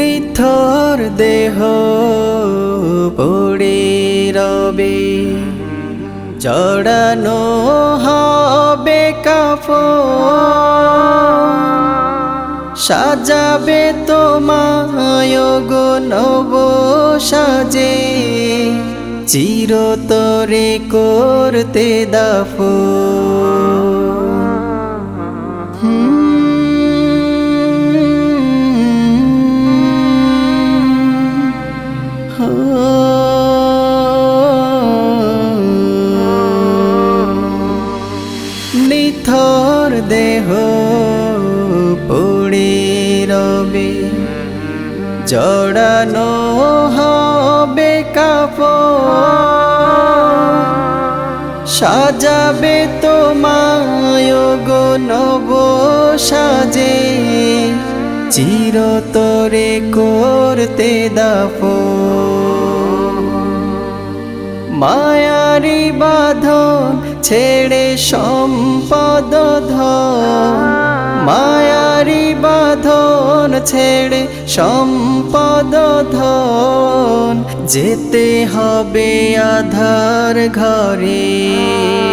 নিথর দেহ পড়ে রবে। চড়ানো হবে কাফ সাজাবে তোমায় গো নব সাজে। চির চিরতরে করতে দাফ নিথর দেহ পড়ে রবে। জড়ানো হবে কাপ সাজাবে তোমায় গো নব সাজে। চিরতরে করতে দাফো। মায়ারি বাঁধন ছেড়ে সম্পদ ধন। মায়ারি বাঁধন ছেড়ে সম্পদ ধন। যেতে হবে আধার ঘরে।